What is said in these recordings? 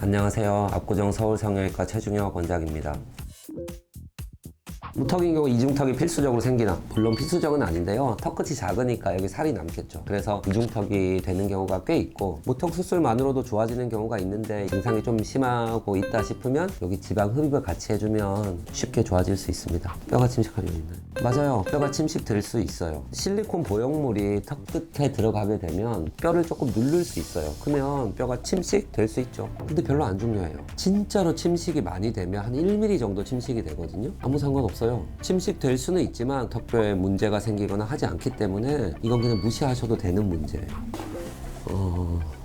안녕하세요. 압구정 서울성형외과 최중혁 원장입니다. 무턱인 경우 이중턱이 필수적으로 생기나 물론 필수적은 아닌데요. 턱 끝이 작으니까 여기 살이 남겠죠. 그래서 이중턱이 되는 경우가 꽤 있고 무턱 수술만으로도 좋아지는 경우가 있는데 증상이 좀 심하고 있다 싶으면 여기 지방 흡입을 같이 해주면 쉽게 좋아질 수 있습니다. 뼈가 침식하려 있나요? 맞아요. 뼈가 침식될 수 있어요. 실리콘 보형물이 턱 끝에 들어가게 되면 뼈를 조금 누를 수 있어요. 그러면 뼈가 침식될 수 있죠. 근데 별로 안 중요해요. 진짜로 침식이 많이 되면 한 1mm 정도 침식이 되거든요. 아무 상관없어요 침식될 수는 있지만 턱뼈에 문제가 생기거나 하지 않기 때문에 이건 그냥 무시하셔도 되는 문제예요 어...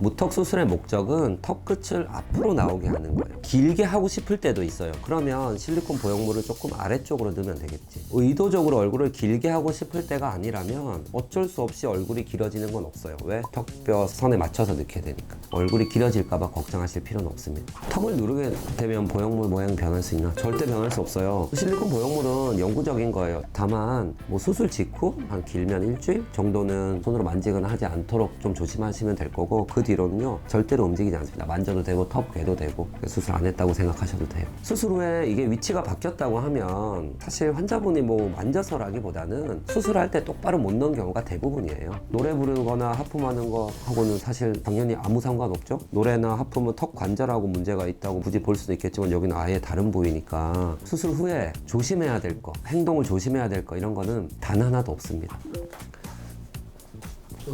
무턱 수술의 목적은 턱 끝을 앞으로 나오게 하는 거예요. 길게 하고 싶을 때도 있어요. 그러면 실리콘 보형물을 조금 아래쪽으로 넣으면 되겠지. 의도적으로 얼굴을 길게 하고 싶을 때가 아니라면 어쩔 수 없이 얼굴이 길어지는 건 없어요. 왜? 턱뼈 선에 맞춰서 넣게 되니까. 얼굴이 길어질까봐 걱정하실 필요는 없습니다. 턱을 누르게 되면 보형물 모양이 변할 수 있나? 절대 변할 수 없어요. 실리콘 보형물은 영구적인 거예요. 다만 뭐 수술 직후 한 길면 일주일 정도는 손으로 만지거나 하지 않도록 좀 조심하시면 될 거고 그 뒤로는요 절대로 움직이지 않습니다. 만져도 되고 턱 괴도 되고 수술 안 했다고 생각하셔도 돼요. 수술 후에 이게 위치가 바뀌었다고 하면 사실 환자분이 뭐 만져서라기보다는 수술할 때 똑바로 못 넣은 경우가 대부분이에요. 노래 부르거나 하품하는 거 하고는 사실 당연히 아무 상관없죠. 노래나 하품은 턱 관절하고 문제가 있다고 굳이 볼 수도 있겠지만 여기는 아예 다른 부위니까 수술 후에 조심해야 될 거, 행동을 조심해야 될 거 이런 거는 단 하나도 없습니다.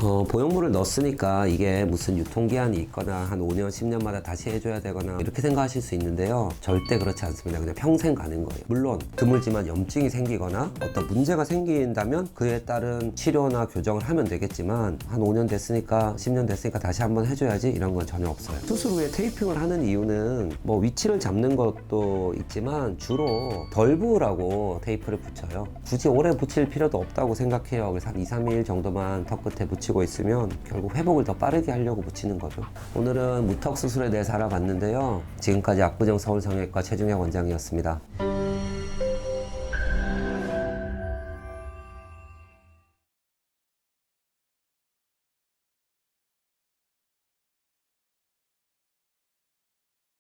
어, 보형물을 넣었으니까 이게 무슨 유통기한이 있거나 한 5년, 10년마다 다시 해줘야 되거나 이렇게 생각하실 수 있는데요. 절대 그렇지 않습니다. 그냥 평생 가는 거예요. 물론 드물지만 염증이 생기거나 어떤 문제가 생긴다면 그에 따른 치료나 교정을 하면 되겠지만 한 5년 됐으니까 10년 됐으니까 다시 한번 해줘야지 이런 건 전혀 없어요. 수술 후에 테이핑을 하는 이유는 뭐 위치를 잡는 것도 있지만 주로 덜 부으라고 테이프를 붙여요. 굳이 오래 붙일 필요도 없다고 생각해요. 그래서 한 2, 3일 정도만 턱 끝에 붙이고 있으면 결국 회복을 더 빠르게 하려고 붙이는 거죠. 오늘은 무턱 수술에 대해서 알아봤는데요. 지금까지 압구정 서울성형외과 최중혁 원장이었습니다.